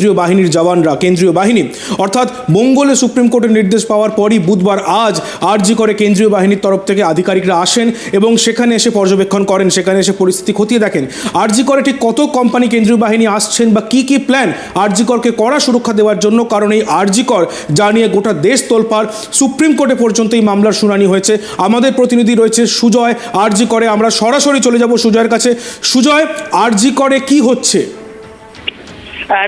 কেন্দ্রীয় বাহিনীর জওয়ানরা, কেন্দ্রীয় বাহিনী। অর্থাৎ মঙ্গলে সুপ্রিম কোর্টের নির্দেশ পাওয়ার পরই বুধবার আজ আরজি করে কেন্দ্রীয় বাহিনীর তরফ থেকে আধিকারিকরা আসেন এবং সেখানে এসে পর্যবেক্ষণ করেন, সেখানে এসে পরিস্থিতি খতিয়ে দেখেন। আরজি করে ঠিক কত কোম্পানি কেন্দ্রীয় বাহিনী আসছেন বা কি কি প্ল্যান আরজি করকে কড়া সুরক্ষা দেওয়ার জন্য, কারণ এই আরজি কর যা নিয়ে গোটা দেশ তোলপাড়, সুপ্রিম কোর্টে পর্যন্ত এই মামলার শুনানি হয়েছে। আমাদের প্রতিনিধি রয়েছে সুজয়, আরজি করে আমরা সরাসরি চলে যাব সুজয়ের কাছে। সুজয়, আরজি করে কি হচ্ছে?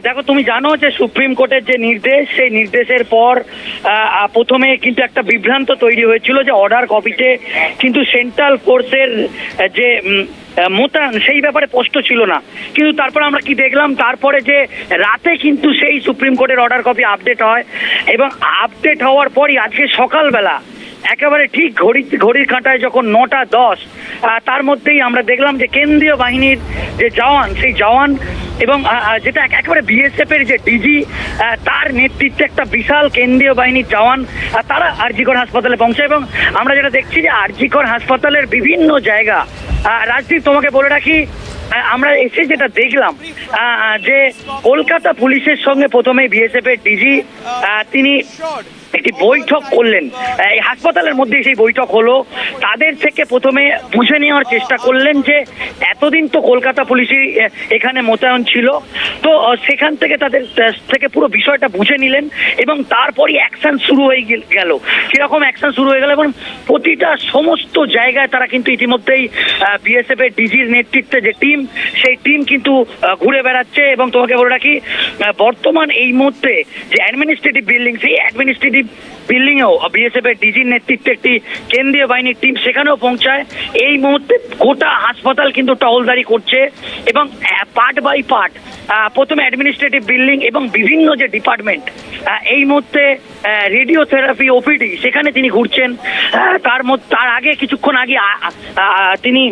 দেখো তুমি জানো যে সুপ্রিম কোর্টের যে নির্দেশ সেই নির্দেশের পর প্রথমে কিন্তু একটা বিভ্রান্ত তৈরি হয়েছিল যে অর্ডার কপিতে কিন্তু সেন্ট্রাল ফোর্সের আহ, যে মোতায়েন সেই ব্যাপারে স্পষ্ট ছিল না। কিন্তু তারপর আমরা কি দেখলাম তারপরে যে রাতে কিন্তু সেই সুপ্রিম কোর্টের অর্ডার কপি আপডেট হয় এবং আপডেট হওয়ার পরই আজকে সকালবেলা একেবারে ঠিক ঘড়ি ঘড়ির কাঁটায় যখন নটা দশ তার মধ্যেই আমরা দেখলাম যে কেন্দ্রীয় বাহিনীর যে জওয়ান, সেই জওয়ান এবং যেটা একেবারে বিএসএফ এর যে ডিজি তার নেতৃত্বে একটা বিশাল কেন্দ্রীয় বাহিনীর জওয়ান তারা আরজিকর হাসপাতালে পৌঁছায় এবং আমরা যেটা দেখছি যে আরজিকর হাসপাতালের বিভিন্ন জায়গা রাজদীপ, তোমাকে বলে রাখি আমরা এসে যেটা দেখলাম যে কলকাতা পুলিশের সঙ্গে প্রথমে বিএসএফ এর ডিজি তিনি একটি বৈঠক করলেন। এই হাসপাতালের মধ্যে সেই বৈঠক হলো। তাদের থেকে প্রথমে বুঝে নেওয়ার চেষ্টা করলেন যে, এতদিন তো কলকাতা পুলিশই এখানে মোতায়েন ছিল। তো সেখান থেকে তাদের থেকে পুরো বিষয়টা বুঝে নিলেন এবং তারপরই অ্যাকশন শুরু হয়ে গেল- কীরকম অ্যাকশন শুরু হয়ে গেল এবং প্রতিটা সমস্ত জায়গায় তারা কিন্তু ইতিমধ্যেই বিএসএফ এর ডিজির নেতৃত্বে যে টিম, সেই টিম কিন্তু ঘুরে বেড়াচ্ছে এবং তোমাকে বলে রাখি বর্তমান এই মুহূর্তে যে অ্যাডমিনিস্ট্রেটিভ বিল্ডিং সেই অ্যাডমিনিস্ট্রেটিভ বিল্ডিং এও বিএসএফ এর ডিজির নেতৃত্বে একটি কেন্দ্রীয় বাহিনীর টিম সেখানেও পৌঁছায়। এই মুহূর্তে গোটা হাসপাতাল কিন্তু টহলদারি করছে এবং পার্ট বাই পার্ট প্রথমে অ্যাডমিনিস্ট্রেটিভ বিল্ডিং এবং বিভিন্ন যে ডিপার্টমেন্ট এই মুহূর্তে রেডিওথেরাপি ওপিডি সেখানে তিনি ঘুরছেন। তার মধ্যে তার আগে কিছুক্ষণ আগে তিনি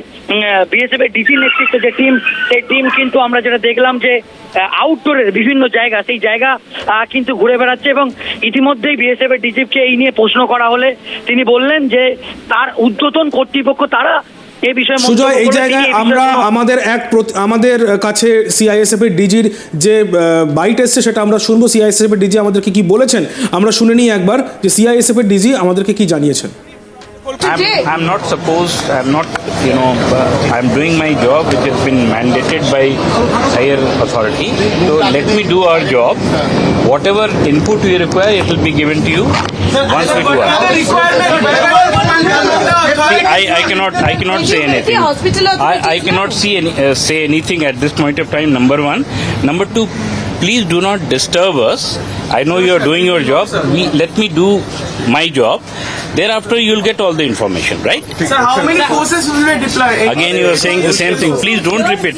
বিএসএফ এর ডিসি নেতৃত্বে যে টিম সেই টিম কিন্তু আমরা যেটা দেখলাম যে আউটডোরের বিভিন্ন জায়গা, সেই জায়গা কিন্তু ঘুরে বেড়াচ্ছে এবং ইতিমধ্যেই বিএসএফ এর ডিজিপকে এই নিয়ে প্রশ্ন করা হলে তিনি বললেন যে তার উদ্যতন কর্তৃপক্ষ তারা সুজয় এই জায়গায় আমরা আমাদের এক আমাদের কাছে সিআইএসএফ এর ডিজির যে বাইট এসছে সেটা আমরা শুনব। সিআইএসএফ এর ডিজি আমাদেরকে কি বলেছেন? আমরা শুনে নিই একবার যে সিআইএসএফ এর ডিজি আমাদেরকে কি জানিয়েছেন। I'm, I'm not supposed, I'm not, you know, uh, I'm doing my job which has been mandated by higher authority. So let me do our job. Whatever input you require, it will be given to you once we do our. See, I, I cannot, I cannot say anything. I, I cannot see any, uh, say anything at this point of time. Number one, number two. Please do not disturb us. I know you are doing your job. We, let me do my job. Thereafter, you will get all the information, right? Sir, how many forces will be deployed? Again, you are saying the same thing. Please don't repeat.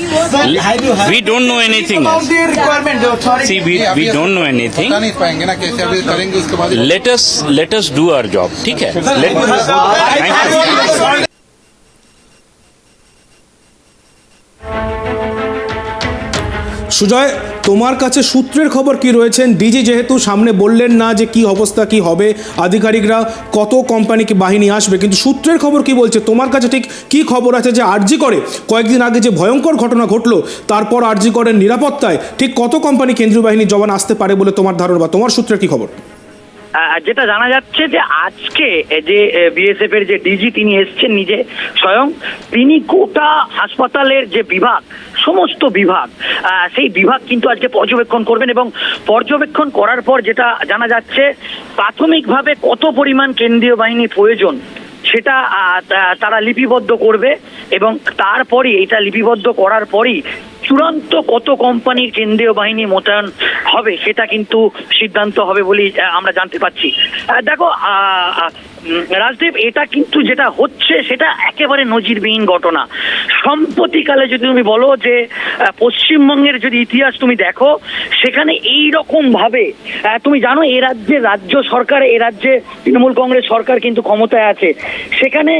We don't know anything About else. the requirement, the authority. See, we, we don't know anything. बता नहीं पाएंगे ना कैसे अभी करेंगे उसके बाद Let us let us do our job. ठीक है? Let thank you. সুজয় তোমার কাছে সূত্রের খবর কি রয়েছেন ডিজি যেহেতু সামনে বললেন না যে কি অবস্থা, কি হবে, আধিকারিকরা কত কোম্পানি কি বাহিনী আসবে, কিন্তু সূত্রের খবর কি বলছে? তোমার কাছে ঠিক কি খবর আছে যে আরজি করে? কয়েকদিন আগে যে ভয়ঙ্কর ঘটনা ঘটলো, তারপর আরজি করের নিরাপত্তায় ঠিক কত কোম্পানি কেন্দ্রীয় বাহিনী জবান আসতে পারে বলে তোমার ধারণা বা তোমার সূত্রের কি খবর? যেটা জানা যাচ্ছে যে আজকে যে বিএসএফ এর যে ডিজি তিনি এসছেন নিজে, স্বয়ং তিনি গোটা হাসপাতালের যে বিভাগ সমস্ত বিভাগ সেই বিভাগ কিন্তু আজকে পর্যবেক্ষণ করবেন এবং পর্যবেক্ষণ করার পর যেটা জানা যাচ্ছে, প্রাথমিকভাবে কত পরিমাণ কেন্দ্রীয় বাহিনী প্রয়োজন সেটা তারা লিপিবদ্ধ করবে এবং তারপরে এটা লিপিবদ্ধ করার পরই চূড়ান্ত কত কোম্পানির কেন্দ্রীয় বাহিনী মোতায়েন হবে সেটা কিন্তু সিদ্ধান্ত হবে বলেই আমরা জানতে পারছি। দেখো রাজদীপ, এটা কিন্তু যেটা হচ্ছে সেটা একেবারে নজিরবিহীন ঘটনা। সম্প্রতিকালে যদি তুমি বলো যে পশ্চিমবঙ্গের যদি ইতিহাস তুমি দেখো, সেখানে এই রকম ভাবে তুমি জানো এ রাজ্যে রাজ্য সরকার, এ রাজ্যে তৃণমূল কংগ্রেস সরকার কিন্তু ক্ষমতায় আছে। সেখানে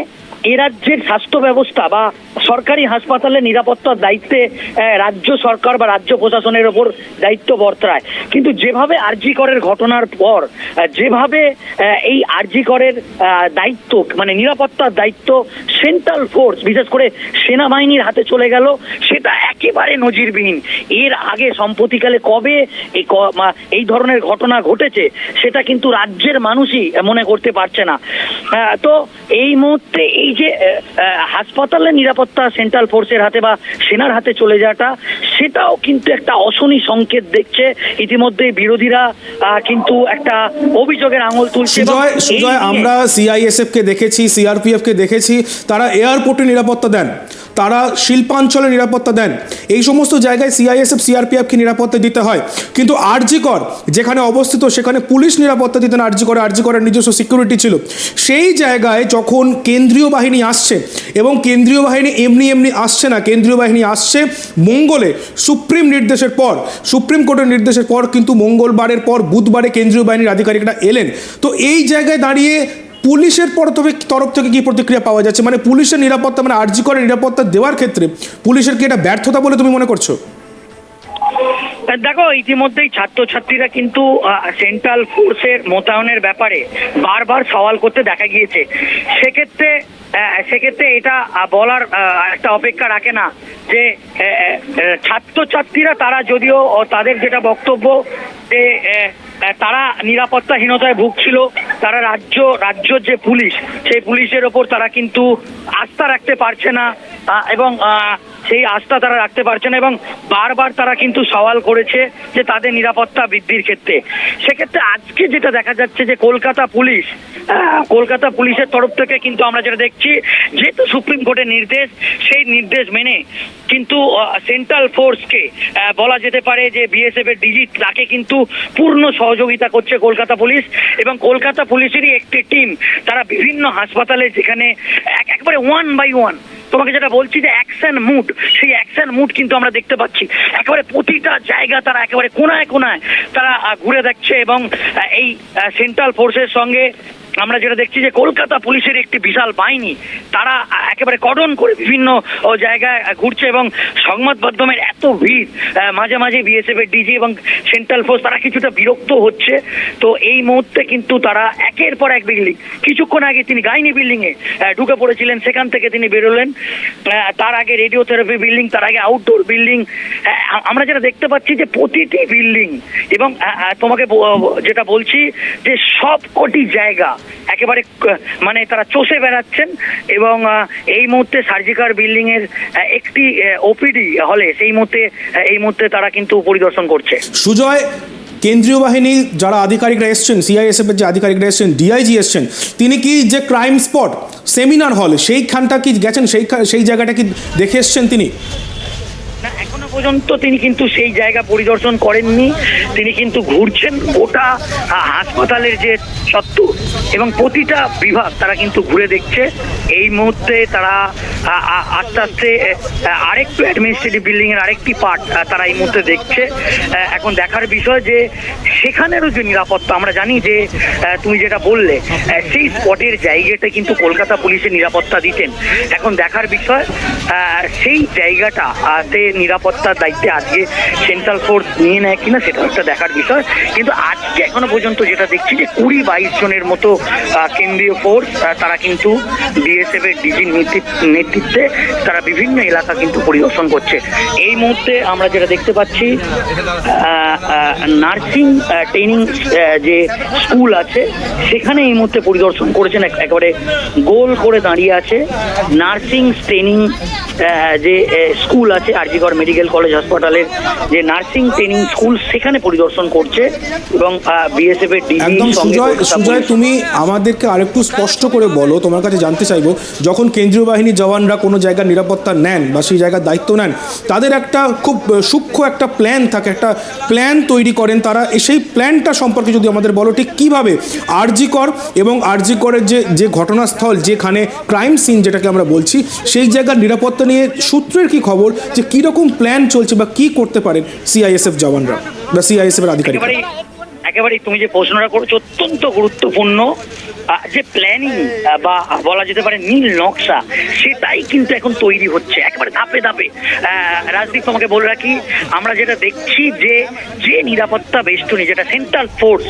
এ রাজ্যের স্বাস্থ্য ব্যবস্থা বা সরকারি হাসপাতালে নিরাপত্তার দায়িত্বে রাজ্য সরকার বা রাজ্য প্রশাসনের ওপর দায়িত্ব বর্তায়। কিন্তু যেভাবে আরজি করের ঘটনার পর যেভাবে এই আরজি করের দায়িত্ব মানে নিরাপত্তার দায়িত্ব সেন্ট্রাল ফোর্স, বিশেষ করে সেনাবাহিনীর হাতে চলে গেল, সেটা একেবারে নজিরবিহীন। এর আগে সম্প্রতিকালে কবে এই এই ধরনের ঘটনা ঘটেছে, সেটা কিন্তু রাজ্যের মানুষই মনে করতে পারছে না। তো এই মুহূর্তে এই যে হাসপাতালের নিরাপত্তা সেন্ট্রাল ফোর্সের হাতে বা সেনার হাতে চলে যাওয়াটা সেটাও কিন্তু একটা অশনি সংকেত দেখছে। ইতিমধ্যে বিরোধীরা কিন্তু একটা অভিযোগের আঙুল তুলছে সুজয় সুজয় আমরা সিআইএসএফ কে দেখেছি সিআরপিএফ কে দেখেছি তারা এয়ারপোর্টে নিরাপত্তা দেন। তারা শিল্পাঞ্চলে নিরাপত্তা দেন? এই সমস্ত জায়গায় সিআইএসএফ সিআরপিএফকে নিরাপত্তা দিতে হয়। কিন্তু আরজিকর যেখানে অবস্থিত, সেখানে পুলিশ নিরাপত্তা দিতেন আরজিকরে আরজিকরের নিজস্ব সিকিউরিটি ছিল। সেই জায়গায় যখন কেন্দ্রীয় বাহিনী আসছে, এবং কেন্দ্রীয় বাহিনী এমনি এমনি আসছে না, কেন্দ্রীয় বাহিনী আসছে মঙ্গলে, সুপ্রিম নির্দেশের পর, সুপ্রিম কোর্টের নির্দেশের পর কিন্তু মঙ্গলবারের পর বুধবারে কেন্দ্রীয় বাহিনীর আধিকারিকরা এলেন। তো এই জায়গায় দাঁড়িয়ে পুলিশের পর তবে তরফ থেকে কি প্রতিক্রিয়া পাওয়া যাচ্ছে? মানে পুলিশের নিরাপত্তা মানে আর্জি করে নিরাপত্তা দেওয়ার ক্ষেত্রে পুলিশের কি এটা ব্যর্থতা বলে তুমি মনে করছ? দেখো, ইতিমধ্যেই ছাত্রছাত্রীরা কিন্তু সেন্ট্রাল ফোর্সের মোতায়েনের ব্যাপারে বারবার সওয়াল করতে দেখা গিয়েছে। সেক্ষেত্রে সেক্ষেত্রে এটা বলার একটা অপেক্ষা রাখে না যে ছাত্রছাত্রীরা তারা যদিও তাদের যেটা বক্তব্য, যে তারা নিরাপত্তাহীনতায় ভুগছিল। তারা রাজ্য রাজ্য যে পুলিশ, সেই পুলিশের ওপর তারা কিন্তু আস্থা রাখতে পারছে না। এবং সেই আস্থা তারা রাখতে পারছে না এবং বারবার তারা কিন্তু সওয়াল করেছে যে তাদের নিরাপত্তা বৃদ্ধির ক্ষেত্রে। সেক্ষেত্রে আজকে যেটা দেখা যাচ্ছে যে কলকাতা পুলিশ কলকাতা পুলিশের তরফ থেকে কিন্তু আমরা যেটা দেখছি, যেহেতু সুপ্রিম কোর্টের নির্দেশ, সেই নির্দেশ মেনে কিন্তু সেন্ট্রাল ফোর্সকে বলা যেতে পারে যে বিএসএফ এর ডিজি তাকে কিন্তু পূর্ণ সহযোগিতা করছে কলকাতা পুলিশ এবং কলকাতা পুলিশেরই একটি টিম তারা বিভিন্ন হাসপাতালে যেখানে এক- একবারে ওয়ান বাই ওয়ান তোমাকে যেটা বলছি যে অ্যাকশন মুড সেই অ্যাকশন মুড কিন্তু আমরা দেখতে পাচ্ছি। একেবারে প্রতিটা জায়গা তারা একেবারে কোনায় কোনায় তারা ঘুরে দেখছে এবং এই সেন্ট্রাল ফোর্সের সঙ্গে আমরা যেটা দেখছি যে কলকাতা পুলিশের একটি বিশাল বাহিনী, তারা একেবারে কডন করে বিভিন্ন জায়গায় ঘুরছে এবং সংবাদ মাধ্যমের এত ভিড় মাঝে মাঝে বিএসএফ এর ডিজি এবং সেন্ট্রাল ফোর্স, তারা কিছুটা বিরক্ত হচ্ছে। তো এই মুহূর্তে কিন্তু তারা একের পর এক বিল্ডিং, কিছুক্ষণ আগে তিনি গাইনি বিল্ডিং এ ঢুকে পড়েছিলেন, সেখান থেকে তিনি বেরোলেন। তার আগে রেডিও থেরাপি বিল্ডিং, তার আগে আউটডোর বিল্ডিং আমরা যেটা দেখতে পাচ্ছি যে প্রতিটি বিল্ডিং এবং তোমাকে যেটা বলছি যে সব কটি জায়গা একেবারে মানে তারা চষে বেড়াচ্ছেন এবং এই মুহূর্তে সার্জিকার বিল্ডিং এর একটি ওপিডি হলে সেই মুহূর্তে এই মুহূর্তে তারা কিন্তু পরিদর্শন করছে। সুজয়, কেন্দ্রীয় বাহিনী যারা আধিকারিকরা এসছেন সিআইএসএফ এর যে আধিকারিকরা এসছেন ডিআইজি এসছেন, তিনি কি যে ক্রাইম স্পট সেমিনার হল সেইখানটা কি গেছেন সেই সেই জায়গাটা কি দেখে এসছেন তিনি? না, এখনও পর্যন্ত তিনি কিন্তু সেই জায়গা পরিদর্শন করেননি। তিনি কিন্তু ঘুরছেন গোটা হাসপাতালের যে সত্ত্ব এবং প্রতিটা বিভাগ তারা কিন্তু ঘুরে দেখছে। এই মুহূর্তে তারা আস্তে আস্তে আরেকটু অ্যাডমিনিস্ট্রেটিভ বিল্ডিং এর আরেকটি পার্ট তারা এই মুহূর্তে দেখছে। এখন দেখার বিষয় যে সেখানেরও যে নিরাপত্তা, আমরা জানি যে তুমি যেটা বললে সেই স্পটের জায়গাটা কিন্তু কলকাতা পুলিশের নিরাপত্তা দিতেন। এখন দেখার বিষয় সেই জায়গাটা তে নিরাপত্তার দায়িত্বে আজকে সেন্ট্রাল ফোর্স নিয়ে নেয় কিনা সেটা একটা দেখার বিষয়। কিন্তু আজকে, এখনও পর্যন্ত যেটা দেখছি যে কুড়ি বাইশ জনের মতো কেন্দ্রীয় ফোর্স তারা কিন্তু বিএসএফ এর ডিজির নেতৃত্বে তারা বিভিন্ন এলাকা কিন্তু পরিদর্শন করছে। এই মুহূর্তে আমরা যেটা দেখতে পাচ্ছি নার্সিং ট্রেনিং যে স্কুল আছে, সেখানে এই মুহূর্তে পরিদর্শন করেছেন এক- একেবারে গোল করে দাঁড়িয়ে আছে। নার্সিং, ট্রেনিং যে স্কুল আছে আরজিগড় মেডিকেল কলেজ হাসপাতালের যে নার্সিং ট্রেনিং স্কুল সেখানে পরিদর্শন করছে এবং বিএসএফ এর ডিজি একদম সুজয় সুজয় তুমি আমাদেরকে আরেকটু স্পষ্ট করে বলো তোমার কাছে জানতে চাইব যখন কেন্দ্রীয় বাহিনীর জওয়ানরা কোনো জায়গার নিরাপত্তা নেন বা সেই জায়গার দায়িত্ব নেন তাদের একটা খুব সূক্ষ্ম একটা প্ল্যান থাকে একটা প্ল্যান তৈরি করেন তারা সেই প্ল্যানটা সম্পর্কে যদি আমাদের বলো ঠিক কীভাবে? আরজিকর এবং আরজিকরের যে যে ঘটনাস্থল যেখানে ক্রাইম সিন যেটাকে আমরা বলছি সেই জায়গার নিরাপত্তা নিয়ে সূত্রের কি খবর? যে কীরকম প্ল্যান চলছে বা কি করতে পারেন সিআইএসএফ জওয়ানরা বা সিআইএসএফ এর আধিকারিকরা? একেবারেই তুমি যে প্রশ্নটা করেছ অত্যন্ত গুরুত্বপূর্ণ যে প্ল্যানিং বা বলা যেতে পারে নীল নকশা, সেটাই কিন্তু এখন তৈরি হচ্ছে একেবারে ধাপে ধাপে। রাজদীপ, তোমাকে বলে রাখি, আমরা যেটা দেখছি যে যে নিরাপত্তা বেষ্টনী, যেটা সেন্ট্রাল ফোর্স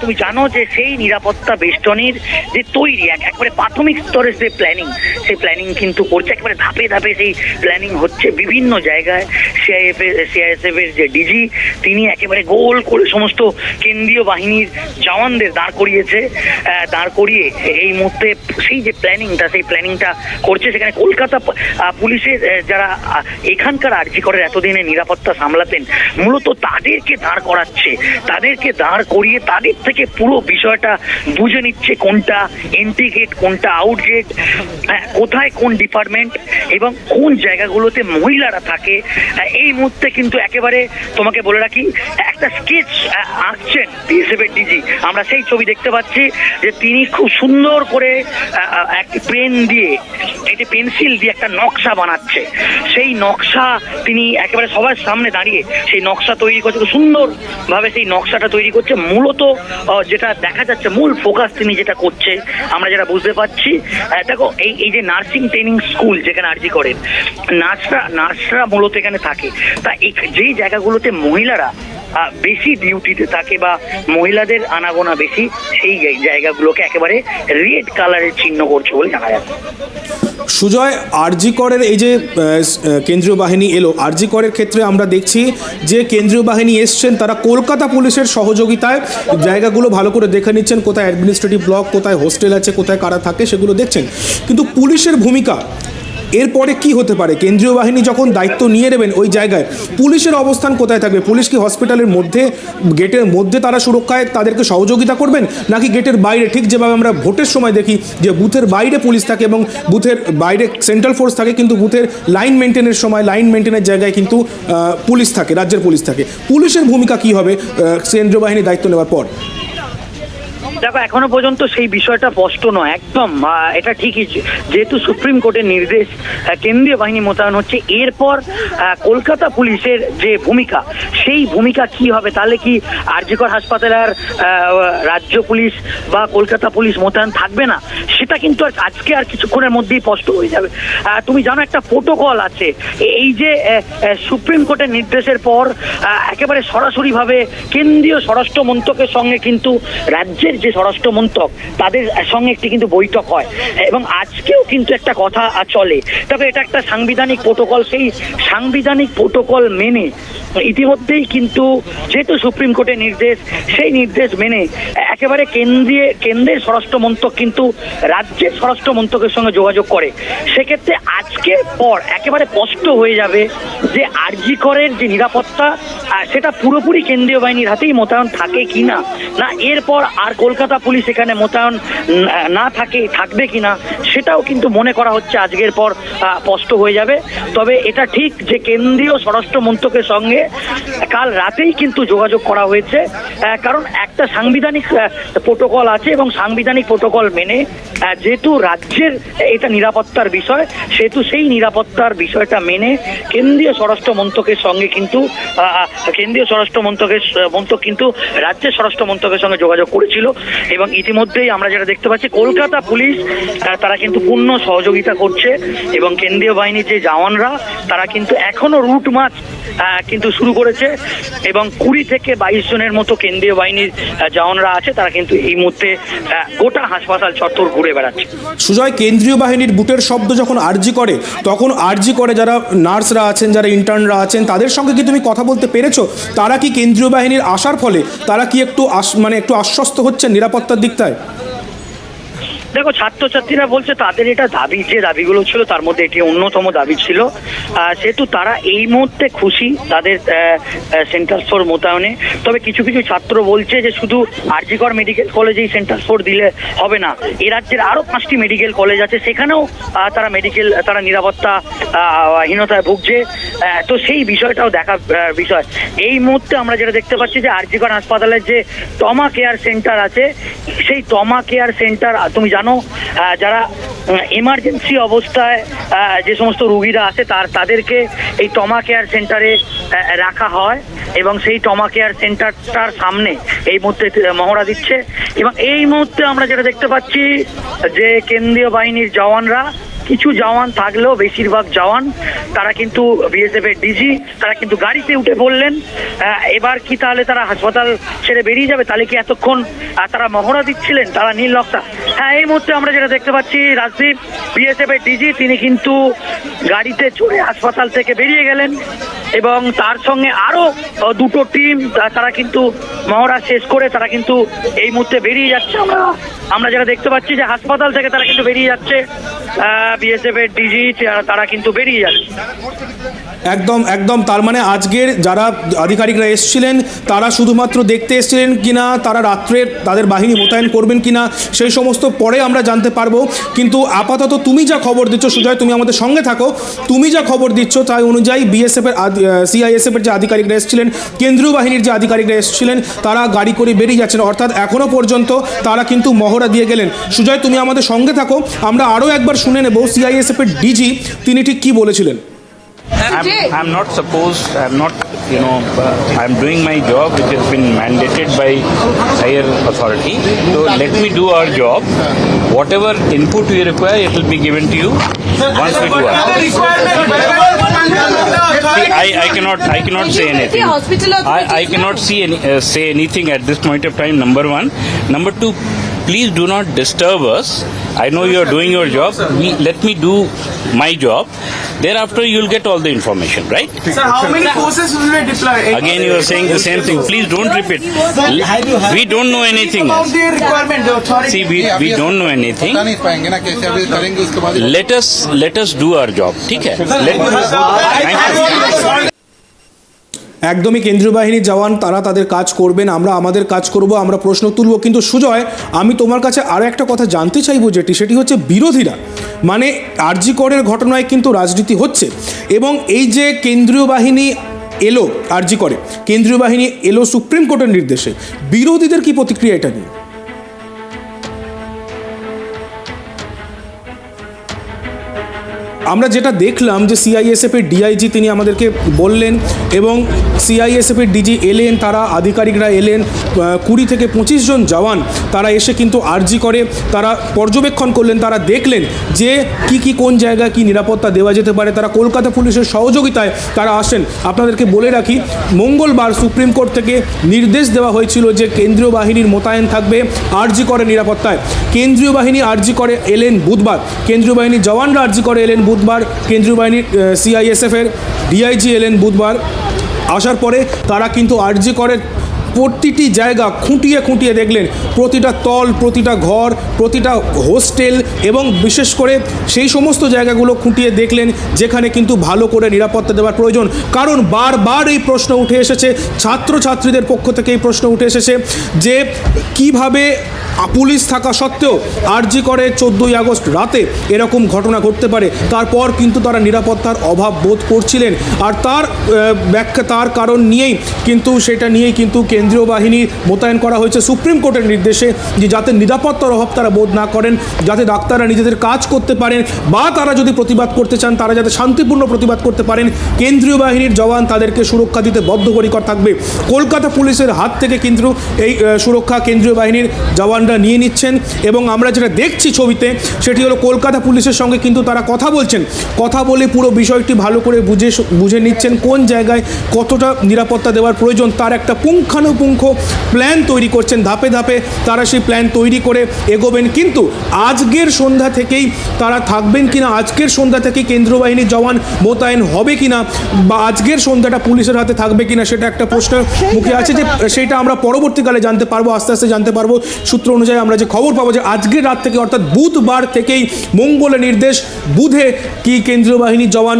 তুমি জানো যে সেই নিরাপত্তা বেষ্টনীর যে তৈরি, এক- একেবারে প্রাথমিক স্তরের যে প্ল্যানিং সেই প্ল্যানিং কিন্তু করছে, একেবারে ধাপে ধাপে সেই প্ল্যানিং হচ্ছে বিভিন্ন জায়গায়। সিআইএফ সিআইএসএফ এর যে ডিজি তিনি একেবারে গোল করে সমস্ত কেন্দ্রীয় বাহিনীর জওয়ানদের দাঁড় করিয়েছে দাঁড় করিয়ে এই মুহূর্তে সেই যে প্ল্যানিংটা, সেই প্ল্যানিংটা করছে সেখানে কলকাতা পুলিশের যারা এখানকার আর্জি করের এতদিনে নিরাপত্তা সামলাতেন, মূলত তাদেরকে দাঁড় করাচ্ছে। তাদেরকে দাঁড় করিয়ে তাদের থেকে পুরো বিষয়টা বুঝে নিচ্ছে কোনটা এন্ট্রি গেট কোনটা আউট গেট কোথায় কোন ডিপার্টমেন্ট এবং কোন জায়গাগুলোতে মহিলারা থাকে। এই মুহূর্তে কিন্তু একেবারে তোমাকে বলে রাখি, একটা স্কেচ আঁকছেন বিএসএফ এর ডিজি। আমরা সেই ছবি দেখতে পাচ্ছি যে তিনি খুব সুন্দর করে একটি পেন দিয়ে একটি পেন্সিল দিয়ে একটা নকশা বানাচ্ছে। সেই নকশা তিনি একেবারে সবার সামনে দাঁড়িয়ে সেই নকশা তৈরি করছে। সুন্দরভাবে সেই নকশাটা তৈরি করছে। মূলত যেটা দেখা যাচ্ছে, মূল ফোকাস তিনি যেটা করছে, আমরা যেটা বুঝতে পারছি দেখো, এই এই যে নার্সিং ট্রেনিং স্কুল যেখানে আরজি করেন, নার্সরা নার্সরা মূলত এখানে থাকে। তা এই যেই জায়গাগুলোতে মহিলারা বেশি ডিউটিতে থাকে বা মহিলাদের আনাগোনা বেশি, সেই জায়গাগুলোকে একেবারে রেড কালারের চিহ্ন করছে বলে জানা যাচ্ছে। সুজয়, আরজি করের এই যে কেন্দ্রীয় বাহিনী এলো, আরজি করের ক্ষেত্রে আমরা দেখছি যে কেন্দ্রীয় বাহিনী এসছেন, তারা কলকাতা পুলিশের সহযোগিতায় জায়গাগুলো ভালো করে দেখে নিচ্ছেন, কোথায় অ্যাডমিনিস্ট্রেটিভ ব্লক কোথায় হোস্টেল আছে, কোথায় কারা থাকে সেগুলো দেখছেন। কিন্তু পুলিশের ভূমিকা এরপরে কি হতে পারে? কেন্দ্রীয় বাহিনী যখন দায়িত্ব নিয়ে নেবেন ওই জায়গায়, পুলিশের অবস্থান কোথায় থাকবে? পুলিশ কি হসপিটালের মধ্যে, গেটের মধ্যে তারা সুরক্ষায় তাদেরকে সহযোগিতা করবেন? নাকি গেটের বাইরে, ঠিক যেভাবে আমরা ভোটের সময় দেখি, যে বুথের বাইরে পুলিশ থাকে এবং বুথের বাইরে সেন্ট্রাল ফোর্স থাকে, কিন্তু বুথের লাইন মেনটেনের সময় লাইন মেনটেনের জায়গায় কিন্তু পুলিশ থাকে, রাজ্যের পুলিশ থাকে। পুলিশের ভূমিকা কি হবে? কেন্দ্রীয় বাহিনী দায়িত্ব নেওয়ার পর। দেখো, এখনও পর্যন্ত সেই বিষয়টা স্পষ্ট নয়, একদম। এটা ঠিকই যেহেতু সুপ্রিম কোর্টের নির্দেশ কেন্দ্রীয় বাহিনী মোতায়েন হচ্ছে, এরপর কলকাতা পুলিশের যে ভূমিকা, সেই ভূমিকা কি হবে, তাহলে কি আরজিকর হাসপাতালে আর রাজ্য পুলিশ বা কলকাতা পুলিশ মোতায়েন থাকবে না? সেটা কিন্তু আজকে আর কিছুক্ষণের মধ্যেই স্পষ্ট হয়ে যাবে। তুমি জানো, একটা প্রোটোকল আছে। এই যে সুপ্রিম কোর্টের নির্দেশের পর একেবারে সরাসরিভাবে কেন্দ্রীয় স্বরাষ্ট্র মন্ত্রকের সঙ্গে কিন্তু রাজ্যের যে স্বরাষ্ট্র মন্ত্রক তাদের সঙ্গে একটি কিন্তু বৈঠক হয়। এবং আজকেও কিন্তু একটা কথা চলে। তবে এটা একটা সাংবিধানিক প্রোটোকল, সেই সাংবিধানিক প্রোটোকল মেনে ইতিমধ্যেই কিন্তু যেহেতু সুপ্রিম কোর্টের নির্দেশ, সেই নির্দেশ মেনে একেবারে কেন্দ্রীয়, কেন্দ্রের স্বরাষ্ট্র মন্ত্রক কিন্তু রাজ্যের স্বরাষ্ট্র মন্ত্রকের সঙ্গে যোগাযোগ করে। সেক্ষেত্রে আজকের পর একেবারে স্পষ্ট হয়ে যাবে যে আরজি করের যে নিরাপত্তা সেটা পুরোপুরি কেন্দ্রীয় বাহিনীর হাতেই মোতায়েন থাকে কি না, এরপর আর কলকাতা পুলিশ এখানে মোতায়েন না থাকে, থাকবে কি না, সেটাও কিন্তু মনে করা হচ্ছে আজকের পর স্পষ্ট হয়ে যাবে। তবে এটা ঠিক যে কেন্দ্রীয় স্বরাষ্ট্র মন্ত্রকের সঙ্গে কাল রাতেই কিন্তু যোগাযোগ করা হয়েছে কারণ একটা সাংবিধানিক প্রোটোকল আছে এবং সাংবিধানিক প্রোটোকল মেনে যেহেতু রাজ্যের এটা নিরাপত্তার বিষয়, সেহেতু সেই নিরাপত্তার বিষয়টা মেনে কেন্দ্রীয় স্বরাষ্ট্র মন্ত্রকের সঙ্গে কিন্তু কেন্দ্রীয় স্বরাষ্ট্র মন্ত্রকের মন্ত্রক কিন্তু রাজ্যের স্বরাষ্ট্র মন্ত্রকের সঙ্গে যোগাযোগ করেছিল। এবং ইতিমধ্যেই আমরা যেটা দেখতে পাচ্ছি, কলকাতা পুলিশ তারা কিন্তু পূর্ণ সহযোগিতা করছে এবং কেন্দ্রীয় বাহিনীর যে জওয়ানরা, তারা কিন্তু এখনও রুট মার্চ কিন্তু শুরু করেছে এবং কুড়ি থেকে বাইশ জনের মতো কেন্দ্রীয় বাহিনীর জওয়ানরা আছে, তারা কিন্তু এই মুহূর্তে গোটা হাসপাতাল চত্বর ঘুরে বেড়াচ্ছে। সুজয়, কেন্দ্রীয় বাহিনীর বুটের শব্দ যখন আরজি করে, তখন আরজি করে যারা নার্সরা আছেন, যারা ইন্টার্নরা আছেন, তাদের সঙ্গে কি তুমি কথা বলতে পেরেছ? তারা কি কেন্দ্রীয় বাহিনীর আসার ফলে তারা কি একটু মানে একটু আশ্বস্ত হচ্ছেন? নিরাপত্তার দিকটায়। দেখো, ছাত্রছাত্রীরা বলছে তাদের এটা দাবি, যে দাবিগুলো ছিল তার মধ্যে এটি অন্যতম দাবি ছিল। সেহেতু তারা এই মুহূর্তে খুশি তাদের সেন্টার ফোর মোতায়েনে। তবে কিছু কিছু ছাত্র বলছে যে শুধু আরজিকর মেডিকেল কলেজেই সেন্টার ফোর দিলে হবে না। এ রাজ্যের আরও পাঁচটি মেডিকেল কলেজ আছে, সেখানেও তারা মেডিকেল, তারা নিরাপত্তা হীনতায় ভুগছে। তো সেই বিষয়টাও দেখা বিষয়। এই মুহূর্তে আমরা যেটা দেখতে পাচ্ছি যে আরজিকর হাসপাতালের যে টমা কেয়ার সেন্টার আছে, সেই টমা কেয়ার সেন্টার, তুমি জানো যারা এমার্জেন্সি অবস্থায় যে সমস্ত রুগীরা আছে তার, তাদেরকে এই টমা কেয়ার সেন্টারে রাখা হয় এবং সেই টমা কেয়ার সেন্টারটার সামনে এই মুহূর্তে মহড়া দিচ্ছে এবং এই মুহূর্তে আমরা যেটা দেখতে পাচ্ছি যে কেন্দ্রীয় বাহিনীর জওয়ানরা, কিছু জওয়ান থাকলেও বেশিরভাগ জওয়ান, তারা কিন্তু বিএসএফ এর ডিজি তারা কিন্তু গাড়িতে উঠে বললেন এবার কি তাহলে তারা হাসপাতাল ছেড়ে বেরিয়ে যাবে? তাহলে কি এতক্ষণ তারা মহড়া দিচ্ছিলেন? তারা নীল নকশা। হ্যাঁ এই মুহূর্তে আমরা যেটা দেখতে পাচ্ছি, রাজদীপ বিএসএফ এর ডিজি তিনি কিন্তু গাড়িতে চড়ে হাসপাতাল থেকে বেরিয়ে গেলেন এবং তার সঙ্গে আরও দুটো টিম তারা কিন্তু মহড়া শেষ করে তারা কিন্তু এই মুহূর্তে বেরিয়ে যাচ্ছে। আমরা আমরা যেটা দেখতে পাচ্ছি যে হাসপাতাল থেকে তারা কিন্তু বেরিয়ে যাচ্ছে বিএসএফ এর ডিজি তারা কিন্তু বেরিয়ে যাচ্ছে। একদম একদম, তার মানে আজকের যারা আধিকারিকরা এসছিলেন, তারা শুধুমাত্র দেখতে এসছিলেন কিনা, তারা রাত্রে তাদের বাহিনী মোতায়েন করবেন কিনা, সেই সমস্ত পরে আমরা জানতে পারব। কিন্তু আপাতত তুমি যা খবর দিচ্ছ, সুজয়, তুমি আমাদের সঙ্গে থাকো। তুমি যা খবর দিচ্ছ তাই অনুযায়ী বিএসএফের সিআইএসএফ এর যে আধিকারিকরা এসেছিলেন, কেন্দ্রীয় বাহিনীর যে আধিকারিকরা এসেছিলেন, তারা গাড়ি করে বেরিয়ে যাচ্ছেন। অর্থাৎ এখনও পর্যন্ত তারা কিন্তু মহড়া দিয়ে গেলেন। সুজয়, তুমি আমাদের সঙ্গে থাকো। আমরা আরও একবার শুনে নেব সিআইএসএফ এর ডিজি তিনি ঠিক কি বলেছিলেন? I'm, I'm not supposed, I'm not, you know, uh, I'm doing my job which has been mandated by higher authority. So let me do our job. Whatever input you require, it will be given to you once we do our. I, I cannot, I cannot say anything. I, I cannot see any, uh, say anything at this point of time. Number one, number two Please do not disturb us. I know you are doing your job. We, let me do my job. Thereafter, you'll get all the information, right? Sir, how many forces will be deployed? Again, you are saying the same thing. Please don't repeat. We don't know anything About else. the requirement, the authority. See, we, we don't know anything. बता नहीं पाएंगे ना कैसे अभी करेंगे उसके बाद Let us let us do our job. ठीक है? Let, thank you. একদমই কেন্দ্রীয় বাহিনীর জওয়ান, তারা তাদের কাজ করবেন, আমরা আমাদের কাজ করব, আমরা প্রশ্ন তুলব। কিন্তু সুজয়, আমি তোমার কাছে আরও একটা কথা জানতে চাইব যেটি, সেটি হচ্ছে বিরোধীরা। মানে আরজি করের ঘটনায় কিন্তু রাজনীতি হচ্ছে। এবং এই যে কেন্দ্রীয় বাহিনী এলো আরজি করে, কেন্দ্রীয় বাহিনী এলো সুপ্রিম কোর্টের নির্দেশে, বিরোধীদের কি প্রতিক্রিয়া এটা নিয়ে? আমরা যেটা দেখলাম যে সিআইএসএফ এর ডিআইজি তিনি আমাদেরকে বললেন এবং সিআইএসএফ এর ডিজি এলেন, তারা আধিকারিকরা এলেন কুড়ি থেকে পঁচিশ জন জওয়ান তারা এসে কিন্তু আর্জি করে, তারা পর্যবেক্ষণ করলেন, তারা দেখলেন যে কি কি কোন জায়গায় কি নিরাপত্তা দেওয়া যেতে পারে, তারা কলকাতা পুলিশের সহযোগিতায় তারা আসেন। আপনাদেরকে বলে রাখি, মঙ্গলবার সুপ্রিম কোর্ট থেকে নির্দেশ দেওয়া হয়েছিল যে কেন্দ্রীয় বাহিনীর মোতায়েন থাকবে আরজি করে নিরাপত্তায়। কেন্দ্রীয় বাহিনী আরজি করে এলেন বুধবার, কেন্দ্রীয় বাহিনীর জওয়ানরা আরজি করে এলেন বুধবার। কেন্দ্রীয় বাহিনীর সিআইএসএফের ডিআইজি এলেন বুধবার আসার পরে তারা কিন্তু আরজি করে প্রতিটি জায়গা খুঁটিয়ে খুঁটিয়ে দেখলেন। প্রতিটা তল, প্রতিটা ঘর, প্রতিটা হোস্টেল এবং বিশেষ করে সেই সমস্ত জায়গাগুলো খুঁটিয়ে দেখলেন, যেখানে কিন্তু ভালো করে নিরাপত্তা দেওয়ার প্রয়োজন। কারণ বারবার এই প্রশ্ন উঠে এসেছে, ছাত্রছাত্রীদের পক্ষ থেকে এই প্রশ্ন উঠে এসেছে যে, কীভাবে পুলিশ থাকা সত্ত্বেও আরজি করে চোদ্দোই আগস্ট রাতে এরকম ঘটনা ঘটতে পারে, তারপর কিন্তু তারা নিরাপত্তার অভাব বোধ করছিলেন। আর তার ব্যাখ্যা, তার কারণ নিয়েই কিন্তু, সেটা নিয়েই কিন্তু কেন্দ্রীয় বাহিনী মোতায়েন করা হয়েছে সুপ্রিম কোর্টের নির্দেশে যে যাতে নিরাপত্তার অভাব তারা বোধ না করেন, যাতে ডাক্তাররা নিজেদের কাজ করতে পারেন বা তারা যদি প্রতিবাদ করতে চান, তারা যাতে শান্তিপূর্ণ প্রতিবাদ করতে পারেন, কেন্দ্রীয় বাহিনীর জওয়ান তাদেরকে সুরক্ষা দিতে বদ্ধপরিকর থাকবে। কলকাতা পুলিশের হাত থেকে কিন্তু এই সুরক্ষা কেন্দ্রীয় বাহিনীর জওয়ানরা নিয়ে নিচ্ছেন এবং আমরা যেটা দেখছি ছবিতে, সেটি হলো কলকাতা পুলিশের সঙ্গে কিন্তু তারা কথা বলছেন। কথা বলে পুরো বিষয়টি ভালো করে বুঝে বুঝে নিচ্ছেন কোন জায়গায় কতটা নিরাপত্তা দেওয়ার প্রয়োজন, তার একটা পুঙ্খানুপুঙ্খ প্ল্যান তৈরি করছেন ধাপে ধাপে। তারা সেই প্ল্যান তৈরি করে এগোবেন। কিন্তু আজকের সন্ধ্যা থেকেই তারা থাকবেন কিনা আজকের সন্ধ্যা থেকেই কেন্দ্রীয় বাহিনীর জওয়ান মোতায়েন হবে কিনা বা আজকের সন্ধ্যাটা পুলিশের হাতে থাকবে কিনা সেটা একটা প্রশ্ন মুখে আছে যে সেটা আমরা পরবর্তীকালে জানতে পারব আস্তে আস্তে জানতে পারব। সূত্র অনুযায়ী আমরা যে খবর পাবো যে আজকের রাত থেকে অর্থাৎ বুধবার থেকেই মঙ্গলের নির্দেশ বুধে কি কেন্দ্রীয় বাহিনীর জওয়ান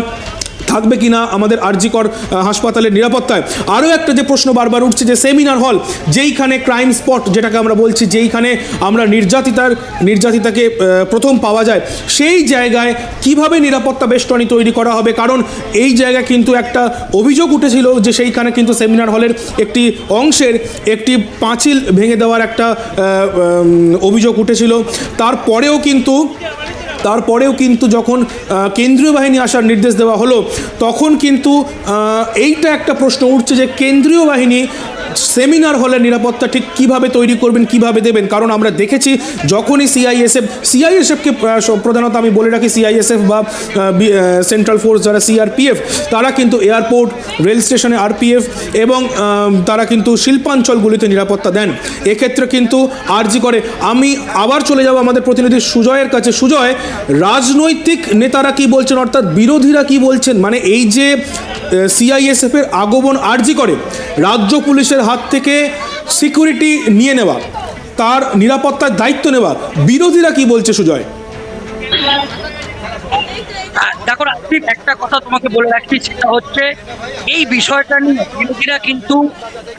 থাকবে কিনা আমাদের আরজিকর হাসপাতালের নিরাপত্তায়? আরও একটা যে প্রশ্ন বারবার উঠছে যে সেমিনার হল, যেইখানে ক্রাইম স্পট, যেটাকে আমরা বলছি, যেইখানে আমরা নির্যাতিতার, নির্যাতিতাকে প্রথম পাওয়া যায়, সেই জায়গায় কীভাবে নিরাপত্তা বেষ্টনী তৈরি করা হবে? কারণ এই জায়গায় কিন্তু একটা অভিযোগ উঠেছিল যে সেইখানে কিন্তু সেমিনার হলের একটি অংশের একটি পাঁচিল ভেঙে দেওয়ার একটা অভিযোগ উঠেছিল। তারপরেও কিন্তু তারপরেও কিন্তু যখন কেন্দ্রীয় বাহিনী আসার নির্দেশ দেওয়া হলো, তখন কিন্তু এইটা একটা প্রশ্ন উঠছে যে কেন্দ্রীয় বাহিনী সেমিনার হলে নিরাপত্তা ঠিক কীভাবে তৈরি করবেন, কীভাবে দেবেন? কারণ আমরা দেখেছি যখনই সিআইএসএফ সিআইএসএফকে প্রধানত আমি বলে রাখি সিআইএসএফ বা সেন্ট্রাল ফোর্স যারা সিআরপিএফ তারা কিন্তু এয়ারপোর্ট রেল স্টেশনে আরপিএফ এবং তারা কিন্তু শিল্পাঞ্চলগুলিতে নিরাপত্তা দেন। এক্ষেত্রে কিন্তু আরজি করে। আমি আবার চলে যাব আমাদের প্রতিনিধি সুজয়ের কাছে। সুজয়, রাজনৈতিক নেতারা কি বলছেন? অর্থাৎ বিরোধীরা কি বলছেন? মানে এই যে সিআইএসএফ এর আগমন আরজি করে, রাজ্য পুলিশের হাত থেকে সিকিউরিটি নিয়ে নেওয়া, তার নিরাপত্তার দায়িত্ব নেওয়া। বিরোধীরা কি বলছে সুজয়? দেখো রাজদীপ, একটা কথা তোমাকে বলে রাখছি সেটা হচ্ছে এই বিষয়টা নিয়ে বিরোধীরা কিন্তু,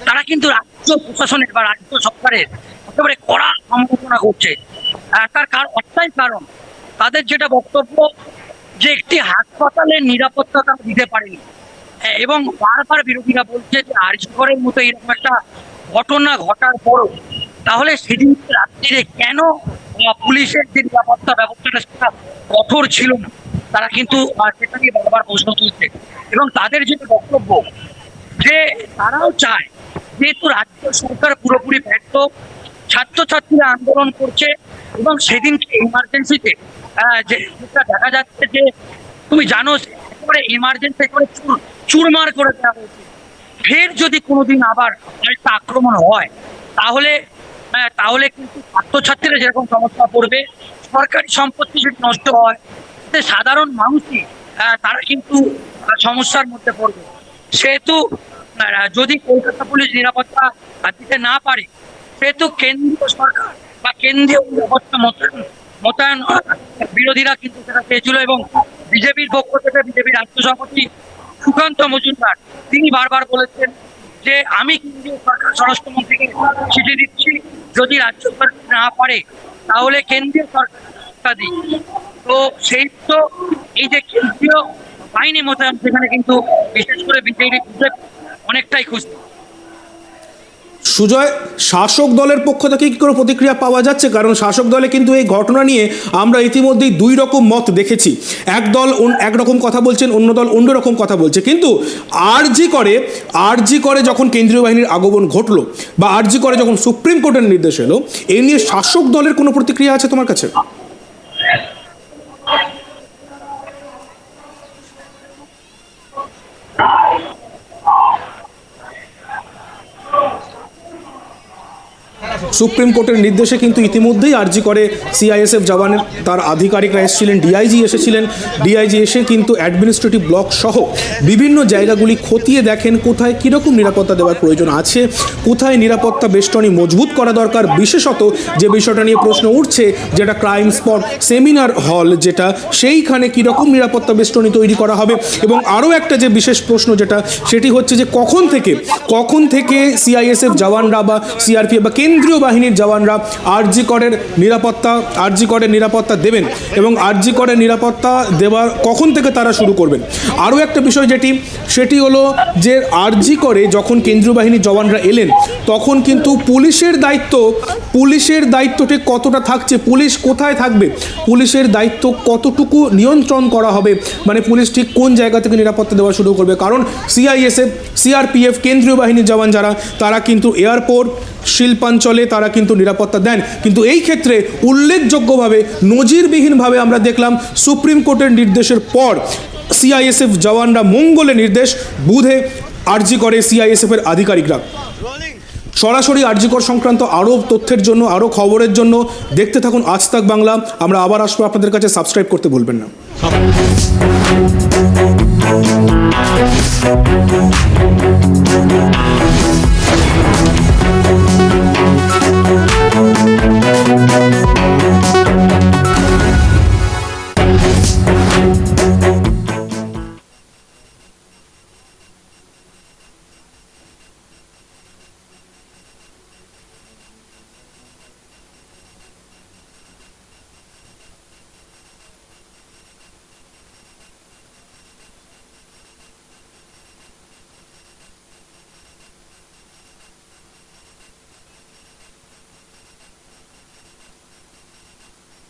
তারা কিন্তু রাজ্য প্রশাসনের বা রাজ্য সরকারের একেবারে কড়া সমালোচনা করছে। তার কারণ একটাই কারণ, তাদের যেটা বক্তব্য যে একটি হাসপাতালের নিরাপত্তা তারা দিতে পারেনি। এবং বারবার বিরোধীরা বলছে যে আর্যগড়ের মতো এরকম একটা ঘটনা ঘটার পরও তাহলে সেদিন রাত্রিরে কেন পুলিশের যে নিরাপত্তা ব্যবস্থাটা সেটা কঠোর ছিল না? তারা কিন্তু সেটা নিয়ে বারবার প্রশ্ন তুলছে। এবং তাদের যে বক্তব্য, যে তারাও চায় যেহেতু রাজ্য সরকার পুরোপুরি ব্যর্থ, ছাত্রছাত্রীরা আন্দোলন করছে এবং সেদিনকে ইমার্জেন্সিতে যেটা দেখা যাচ্ছে যে, তুমি জানো একেবারে ইমার্জেন্সি করে চুর চুরমার করে দেওয়া হয়েছে। ফের যদি কোনোদিন আবার একটা আক্রমণ হয় তাহলে তাহলে কিন্তু ছাত্রছাত্রীরা যেরকম সমস্যা পড়বে সরকারি সম্পত্তি যদি নষ্ট হয় সাধারণ মানুষই আহ, তারা কিন্তু সমস্যার মধ্যে পড়বে। সেহেতু আহ, যদি কলকাতা পুলিশ নিরাপত্তা দিতে না পারে সেহেতু কেন্দ্রীয় সরকার বা কেন্দ্রীয় নিরাপত্তা মোতায়েন মোতায়েন বিরোধীরা কিন্তু সেটা চেয়েছিল এবং বিজেপির পক্ষ থেকে বিজেপির রাজ্য সভাপতি সুকান্ত মজুমদার, তিনি বারবার বলেছেন যে আমি কেন্দ্রীয় সরকার, স্বরাষ্ট্রমন্ত্রীকে চিঠি দিচ্ছি, যদি রাজ্য সরকার না পারে, তাহলে কেন্দ্রীয় সরকার দিই তো সেই তো এই যে কেন্দ্রীয় বাহিনী মোতায়েন, সেখানে কিন্তু বিশেষ করে বিজেপি অনেকটাই খুশি। সুজয়, শাসক দলের পক্ষ থেকে কি কোনো প্রতিক্রিয়া পাওয়া যাচ্ছে? কারণ শাসক দলে কিন্তু এই ঘটনা নিয়ে আমরা ইতিমধ্যেই দুই রকম মত দেখেছি। এক দল একরকম কথা বলছেন, অন্য দল অন্য রকম কথা বলছে। কিন্তু আরজি করে আরজি করে যখন কেন্দ্রীয় বাহিনীর আগমন ঘটলো বা আরজি করে যখন সুপ্রিম কোর্টের নির্দেশ এলো এই নিয়ে শাসক দলের কোনো প্রতিক্রিয়া আছে তোমার কাছে? সুপ্রিম কোর্টের নির্দেশে কিন্তু ইতিমধ্যেই আর্জি করে সিআইএসএফ জওয়ানের। তার আধিকারিকরা এসেছিলেন ডিআইজি এসেছিলেন। ডিআইজি এসে কিন্তু অ্যাডমিনিস্ট্রেটিভ ব্লক সহ বিভিন্ন জায়গাগুলি খতিয়ে দেখেন কোথায় কীরকম নিরাপত্তা দেওয়ার প্রয়োজন আছে, কোথায় নিরাপত্তা বেষ্টনী মজবুত করা দরকার, বিশেষত যে বিষয়টা নিয়ে প্রশ্ন উঠছে, যেটা ক্রাইম স্পট সেমিনার হল যেটা, সেইখানে কীরকম নিরাপত্তা বেষ্টনী তৈরি করা হবে। এবং আরও একটা যে বিশেষ প্রশ্ন যেটা, সেটি হচ্ছে যে কখন থেকে কখন থেকে সিআইএসএফ জওয়ানরা বা সিআরপিএফ বা কেন্দ্রীয় বাহিনীর জওয়ানরা আরজি করের নিরাপত্তা, আরজি করের নিরাপত্তা দেবেন এবং আরজি করের নিরাপত্তা দেওয়ার কখন থেকে তারা শুরু করবেন? আরও একটা বিষয় যেটি, সেটি হলো যে আরজি করে যখন কেন্দ্রীয় বাহিনীর জওয়ানরা এলেন, তখন কিন্তু পুলিশের দায়িত্ব পুলিশের দায়িত্ব ঠিক কতটা থাকছে, পুলিশ কোথায় থাকবে, পুলিশের দায়িত্ব কতটুকু নিয়ন্ত্রণ করা হবে মানে পুলিশ ঠিক কোন জায়গা থেকে নিরাপত্তা দেওয়া শুরু করবে? কারণ সিআইএসএফ সিআরপিএফ কেন্দ্রীয় বাহিনীর জওয়ান যারা, তারা কিন্তু এয়ারপোর্ট, শিল্পাঞ্চলে তারা কিন্তু নিরাপত্তা দেন। কিন্তু এই ক্ষেত্রে উল্লেখযোগ্যভাবে, নজিরবিহীনভাবে আমরা দেখলাম সুপ্রিম কোর্টের নির্দেশের পর সিআইএসএফ জওয়ানরা মঙ্গলে নির্দেশ, বুধে আর্জি করে সিআইএসএফ এর আধিকারিকরা। সরাসরি আর্যিকর সংক্রান্ত আরও তথ্যের জন্য, আরও খবরের জন্য দেখতে থাকুন আজ তাক বাংলা। আমরা আবার আসব আপনাদের কাছে, সাবস্ক্রাইব করতে ভুলবেন না।